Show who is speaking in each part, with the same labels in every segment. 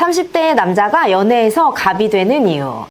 Speaker 1: 30대의 남자가 연애에서 갑이 되는 이유.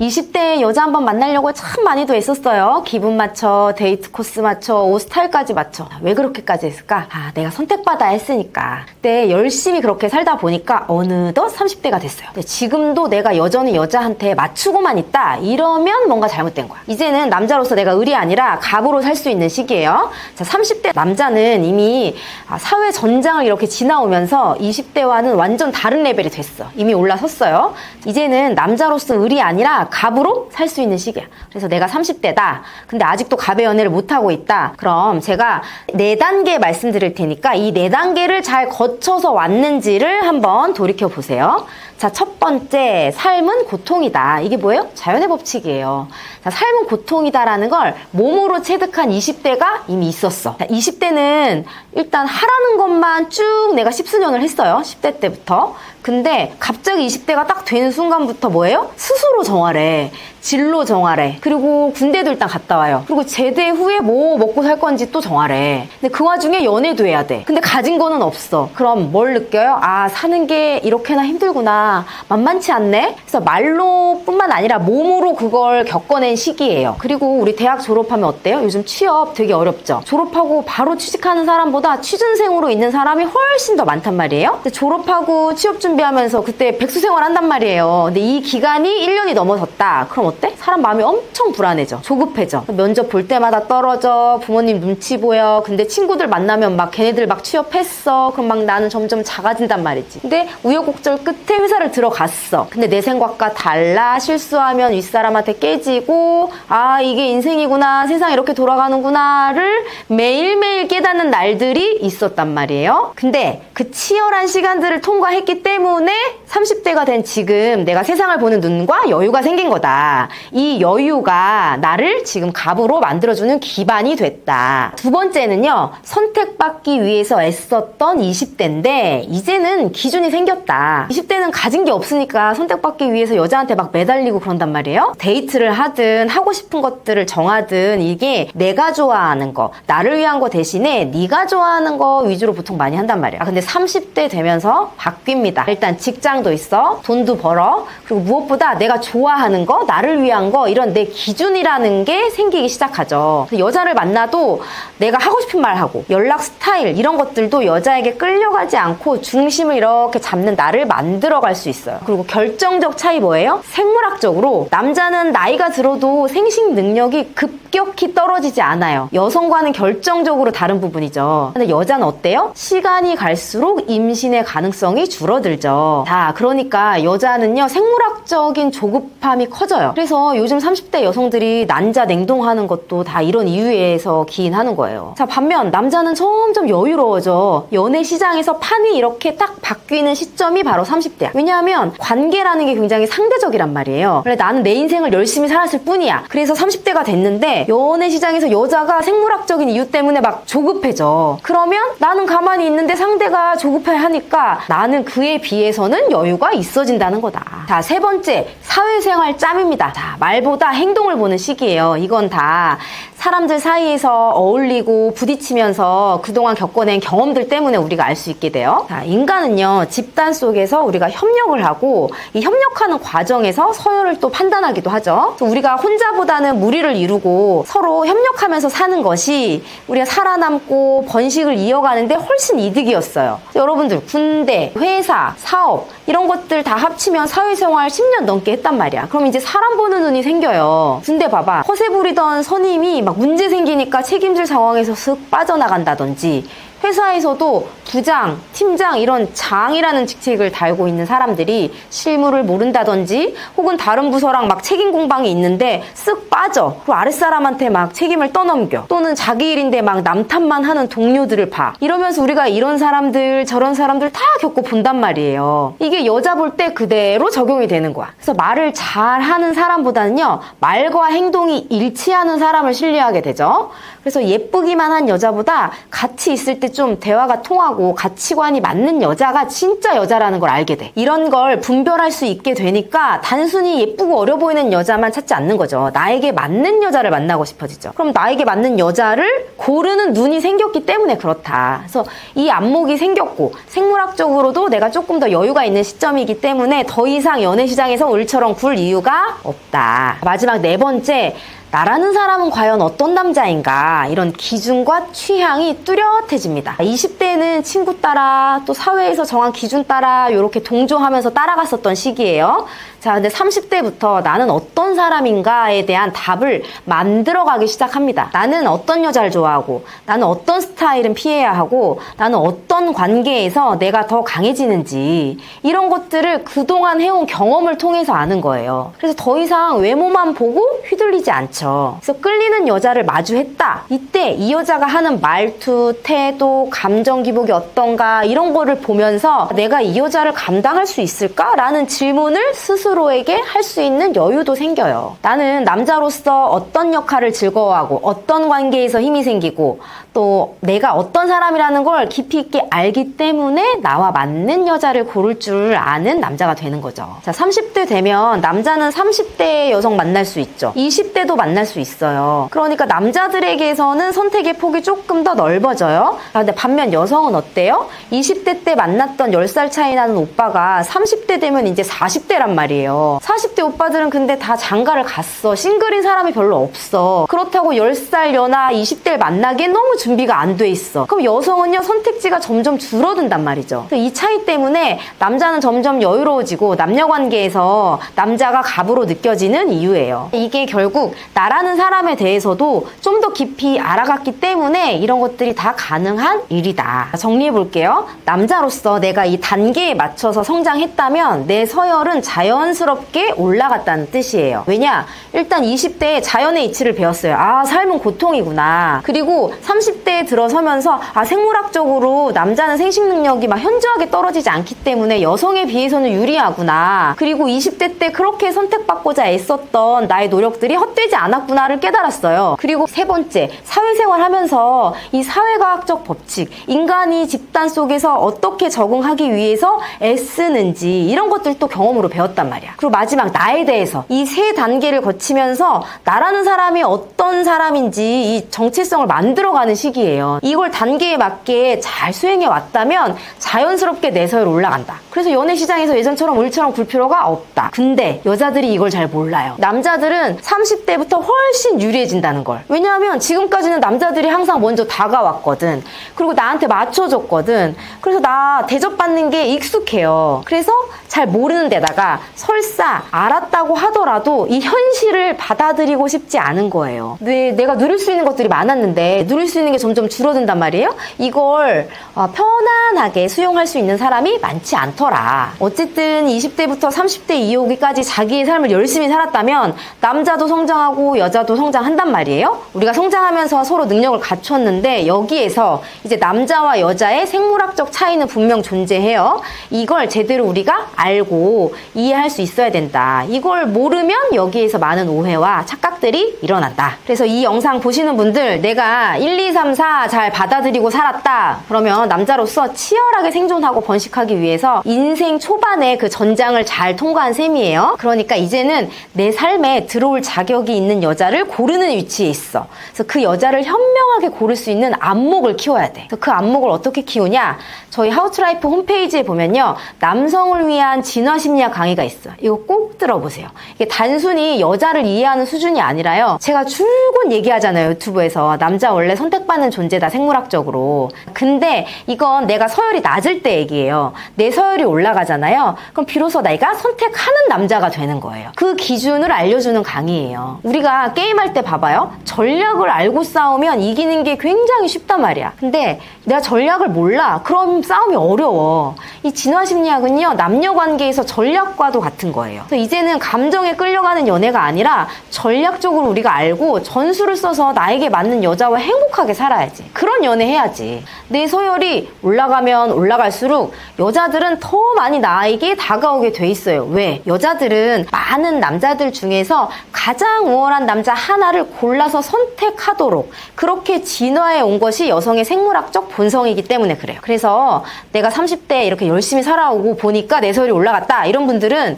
Speaker 1: 20대에 여자 한번 만나려고 참 많이도 애썼어요. 기분 맞춰, 데이트 코스 맞춰, 옷 스타일까지 맞춰. 왜 그렇게까지 했을까? 아, 내가 선택받아야 했으니까. 그때 열심히 그렇게 살다 보니까 어느덧 30대가 됐어요. 지금도 내가 여전히 여자한테 맞추고만 있다? 이러면 뭔가 잘못된 거야. 이제는 남자로서 내가 을이 아니라 갑으로 살 수 있는 시기예요. 자, 30대 남자는 이미 아, 사회 전장을 이렇게 지나오면서 20대와는 완전 다른 레벨이 됐어. 이미 올라섰어요. 이제는 남자로서 을이 아니라 갑으로 살 수 있는 시기야. 그래서 내가 30대다. 근데 아직도 갑의 연애를 못하고 있다. 그럼 제가 네 단계 말씀드릴 테니까 이 네 단계를 잘 거쳐서 왔는지를 한번 돌이켜 보세요. 자, 첫 번째, 삶은 고통이다. 이게 뭐예요? 자연의 법칙이에요. 자, 삶은 고통이다라는 걸 몸으로 체득한 20대가 이미 있었어. 자, 20대는 일단 하라는 것만 쭉 내가 십수년을 했어요. 10대 때부터. 근데 갑자기 20대가 딱 되는 순간부터 뭐예요? 스스로 정하래. 진로 정하래. 그리고 군대도 일단 갔다 와요. 그리고 제대 후에 뭐 먹고 살 건지 또 정하래. 근데 그 와중에 연애도 해야 돼. 근데 가진 거는 없어. 그럼 뭘 느껴요? 아, 사는 게 이렇게나 힘들구나. 만만치 않네? 그래서 말로뿐만 아니라 몸으로 그걸 겪어낸 시기예요. 그리고 우리 대학 졸업하면 어때요? 요즘 취업 되게 어렵죠? 졸업하고 바로 취직하는 사람보다 취준생으로 있는 사람이 훨씬 더 많단 말이에요. 근데 졸업하고 취업 준비하면서 그때 백수 생활 한단 말이에요. 근데 이 기간이 1년이 넘어섰다. 그럼 어때? 사람 마음이 엄청 불안해져. 조급해져. 면접 볼 때마다 떨어져. 부모님 눈치 보여. 근데 친구들 만나면 막 걔네들 막 취업했어. 그럼 막 나는 점점 작아진단 말이지. 근데 우여곡절 끝에 회사 를 들어갔어. 근데 내 생각과 달라. 실수하면 윗사람한테 깨지고 아 이게 인생이구나. 세상 이렇게 돌아가는구나를 매일매일 깨닫는 날들이 있었단 말이에요. 근데 그 치열한 시간들을 통과했기 때문에 30대가 된 지금 내가 세상을 보는 눈과 여유가 생긴 거다. 이 여유가 나를 지금 갑으로 만들어주는 기반이 됐다. 두 번째는요, 선택받기 위해서 애썼던 20대인데, 이제는 기준이 생겼다. 20대는 가진 게 없으니까 선택받기 위해서 여자한테 막 매달리고 그런단 말이에요. 데이트를 하든, 하고 싶은 것들을 정하든, 이게 내가 좋아하는 거, 나를 위한 거 대신에 네가 좋아하는 거 위주로 보통 많이 한단 말이야. 아, 근데 30대 되면서 바뀝니다. 일단 직장도 있어, 돈도 벌어, 그리고 무엇보다 내가 좋아하는 거, 나를 위한 거, 이런 내 기준이라는 게 생기기 시작하죠. 여자를 만나도 내가 하고 싶은 말 하고, 연락 스타일, 이런 것들도 여자에게 끌려가지 않고 중심을 이렇게 잡는 나를 만들어갈 수 있어요. 그리고 결정적 차이 뭐예요? 생물학적으로 남자는 나이가 들어도 생식 능력이 급격히 떨어지지 않아요. 여성과는 결정적으로 다른 부분이죠. 근데 여자는 어때요? 시간이 갈수록 임신의 가능성이 줄어들죠. 자, 그러니까 여자는요, 생물학적인 조급함이 커져요. 그래서 요즘 30대 여성들이 난자 냉동하는 것도 다 이런 이유에서 기인하는 거예요. 자, 반면 남자는 점점 여유로워져. 연애 시장에서 판이 이렇게 딱 바뀌는 시점이 바로 30대야. 왜냐 하면 관계라는 게 굉장히 상대적이란 말이에요. 그래, 나는 내 인생을 열심히 살았을 뿐이야. 그래서 30대가 됐는데 연애 시장에서 여자가 생물학적인 이유 때문에 막 조급해져. 그러면 나는 가만히 있는데 상대가 조급해 하니까 나는 그에 비해서는 여유가 있어진다는 거다. 자, 세 번째, 사회생활 짬입니다. 자, 말보다 행동을 보는 시기예요. 이건 다 사람들 사이에서 어울리고 부딪히면서 그동안 겪어낸 경험들 때문에 우리가 알 수 있게 돼요. 자, 인간은요, 집단 속에서 우리가 협 력을 하고 이 협력하는 과정에서 서열을 또 판단하기도 하죠. 우리가 혼자보다는 무리를 이루고 서로 협력하면서 사는 것이 우리가 살아남고 번식을 이어가는데 훨씬 이득이었어요. 여러분들, 군대, 회사, 사업, 이런 것들 다 합치면 사회생활 10년 넘게 했단 말이야. 그럼 이제 사람 보는 눈이 생겨요. 군대 봐봐. 허세 부리던 선임이 막 문제 생기니까 책임질 상황에서 슥 빠져나간다든지 회사에서도 부장, 팀장 이런 장이라는 직책을 달고 있는 사람들이 실무를 모른다든지 혹은 다른 부서랑 막 책임 공방이 있는데 쓱 빠져. 그리고 아랫사람한테 막 책임을 떠넘겨. 또는 자기 일인데 막 남탓만 하는 동료들을 봐. 이러면서 우리가 이런 사람들 저런 사람들 다 겪고 본단 말이에요. 이게 여자 볼 때 그대로 적용이 되는 거야. 그래서 말을 잘 하는 사람보다는요. 말과 행동이 일치하는 사람을 신뢰하게 되죠. 그래서 예쁘기만 한 여자보다 같이 있을 때좀 대화가 통하고 가치관이 맞는 여자가 진짜 여자라는 걸 알게 돼. 이런 걸 분별할 수 있게 되니까 단순히 예쁘고 어려 보이는 여자만 찾지 않는 거죠. 나에게 맞는 여자를 만나고 싶어지죠. 그럼 나에게 맞는 여자를 고르는 눈이 생겼기 때문에 그렇다. 그래서 이 안목이 생겼고 생물학적으로도 내가 조금 더 여유가 있는 시점이기 때문에 더 이상 연애 시장에서 을처럼 굴 이유가 없다. 마지막 네 번째. 나라는 사람은 과연 어떤 남자인가 이런 기준과 취향이 뚜렷해집니다. 20대는 친구 따라 또 사회에서 정한 기준 따라 이렇게 동조하면서 따라갔었던 시기예요. 자, 근데 30대부터 나는 어떤 사람인가에 대한 답을 만들어가기 시작합니다. 나는 어떤 여자를 좋아하고, 나는 어떤 스타일은 피해야 하고, 나는 어떤 관계에서 내가 더 강해지는지, 이런 것들을 그동안 해온 경험을 통해서 아는 거예요. 그래서 더 이상 외모만 보고 휘둘리지 않죠. 그래서 끌리는 여자를 마주했다. 이때 이 여자가 하는 말투, 태도, 감정 기복이 어떤가, 이런 거를 보면서 내가 이 여자를 감당할 수 있을까? 라는 질문을 스스로 스스로에게 할 수 있는 여유도 생겨요. 나는 남자로서 어떤 역할을 즐거워하고 어떤 관계에서 힘이 생기고 또 내가 어떤 사람이라는 걸 깊이 있게 알기 때문에 나와 맞는 여자를 고를 줄 아는 남자가 되는 거죠. 자, 30대 되면 남자는 30대의 여성 만날 수 있죠. 20대도 만날 수 있어요. 그러니까 남자들에게서는 선택의 폭이 조금 더 넓어져요. 아, 근데 반면 여성은 어때요? 20대 때 만났던 10살 차이 나는 오빠가 30대 되면 이제 40대란 말이에요. 40대 오빠들은 근데 다 장가를 갔어. 싱글인 사람이 별로 없어. 그렇다고 10살 연하 20대를 만나기엔 너무 준비가 안 돼 있어. 그럼 여성은요, 선택지가 점점 줄어든단 말이죠. 이 차이 때문에 남자는 점점 여유로워지고 남녀 관계에서 남자가 갑으로 느껴지는 이유예요. 이게 결국 나라는 사람에 대해서도 좀 더 깊이 알아갔기 때문에 이런 것들이 다 가능한 일이다. 정리해 볼게요. 남자로서 내가 이 단계에 맞춰서 성장했다면 내 서열은 자연 스럽게 올라갔다는 뜻이에요. 왜냐? 일단 20대에 자연의 이치를 배웠어요. 아, 삶은 고통이구나. 그리고 30대에 들어서면서 아, 생물학적으로 남자는 생식 능력이 막 현저하게 떨어지지 않기 때문에 여성에 비해서는 유리하구나. 그리고 20대 때 그렇게 선택받고자 애썼던 나의 노력들이 헛되지 않았구나를 깨달았어요. 그리고 세 번째, 사회생활 하면서 이 사회과학적 법칙, 인간이 집단 속에서 어떻게 적응하기 위해서 애쓰는지 이런 것들도 경험으로 배웠단 말이 야. 그리고 마지막 나에 대해서 이 세 단계를 거치면서 나라는 사람이 어떤 사람인지 이 정체성을 만들어가는 시기예요. 이걸 단계에 맞게 잘 수행해 왔다면 자연스럽게 내 서열 올라간다. 그래서 연애 시장에서 예전처럼 을처럼 굴 필요가 없다. 근데 여자들이 이걸 잘 몰라요. 남자들은 30대부터 훨씬 유리해진다는 걸. 왜냐하면 지금까지는 남자들이 항상 먼저 다가왔거든. 그리고 나한테 맞춰줬거든. 그래서 나 대접받는 게 익숙해요. 그래서 잘 모르는 데다가 설사 알았다고 하더라도 이 현실을 받아들이고 싶지 않은 거예요. 내, 내가 누릴 수 있는 것들이 많았는데 누릴 수 있는 게 점점 줄어든단 말이에요. 이걸 어, 편안하게 수용할 수 있는 사람이 많지 않더라. 어쨌든 20대부터 30대 이후기까지 자기의 삶을 열심히 살았다면 남자도 성장하고 여자도 성장한단 말이에요. 우리가 성장하면서 서로 능력을 갖췄는데 여기에서 이제 남자와 여자의 생물학적 차이는 분명 존재해요. 이걸 제대로 우리가 알고 이해할 수 있어야 된다. 이걸 모르면 여기에서 많은 오해와 착각들이 일어난다. 그래서 이 영상 보시는 분들 내가 1, 2, 3, 4 잘 받아들이고 살았다. 그러면 남자로서 치열하게 생존하고 번식하기 위해서 인생 초반에 그 전장을 잘 통과한 셈이에요. 그러니까 이제는 내 삶에 들어올 자격이 있는 여자를 고르는 위치에 있어. 그래서 그 여자를 현명하게 고를 수 있는 안목을 키워야 돼. 그 안목을 어떻게 키우냐? 저희 하우트라이프 홈페이지에 보면요. 남성을 위한 진화 심리학 강의가 있어 요. 이거 꼭 들어보세요. 이게 단순히 여자를 이해하는 수준이 아니라요. 제가 줄곧 얘기하잖아요. 유튜브에서. 남자 원래 선택받는 존재다, 생물학적으로. 근데 이건 내가 서열이 낮을 때 얘기예요. 내 서열이 올라가잖아요. 그럼 비로소 내가 선택하는 남자가 되는 거예요. 그 기준을 알려주는 강의예요. 우리가 게임할 때 봐봐요. 전략을 알고 싸우면 이기는 게 굉장히 쉽단 말이야. 근데 내가 전략을 몰라. 그럼 싸움이 어려워. 이 진화 심리학은요, 남녀 관계에서 전략과도 같은 거예요. 그래서 이제는 감정에 끌려가는 연애가 아니라 전략적으로 우리가 알고 전술을 써서 나에게 맞는 여자와 행복하게 살아야지. 그런 연애 해야지. 내 서열이 올라가면 올라갈수록 여자들은 더 많이 나에게 다가오게 돼 있어요. 왜? 여자들은 많은 남자들 중에서 가장 우월한 남자 하나를 골라서 선택하도록 그렇게 진화해 온 것이 여성의 생물학적 본성이기 때문에 그래요. 그래서 내가 30대 이렇게 열심히 살아오고 보니까 내 서열이 올라갔다. 이런 분들은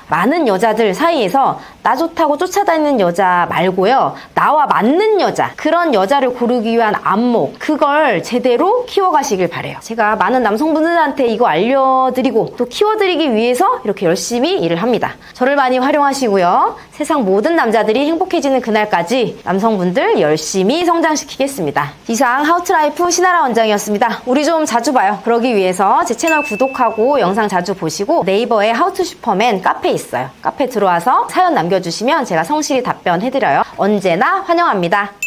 Speaker 1: 많은 여자들 사이에서 나 좋다고 쫓아다니는 여자 말고요. 나와 맞는 여자. 그런 여자를 고르기 위한 안목. 그걸 제대로 키워가시길 바래요. 제가 많은 남성분들한테 이거 알려드리고 또 키워드리기 위해서 이렇게 열심히 일을 합니다. 저를 많이 활용하시고요. 세상 모든 남자들이 행복해지는 그날까지 남성분들 열심히 성장시키겠습니다. 이상 하우트라이프 신하라 원장이었습니다. 우리 좀 자주 봐요. 그러기 위해서 제 채널 구독하고 영상 자주 보시고 네이버에 하우투 슈퍼맨 카페 있어요. 카페 들어와서 사연 남겨주시면 제가 성실히 답변해드려요. 언제나 환영합니다.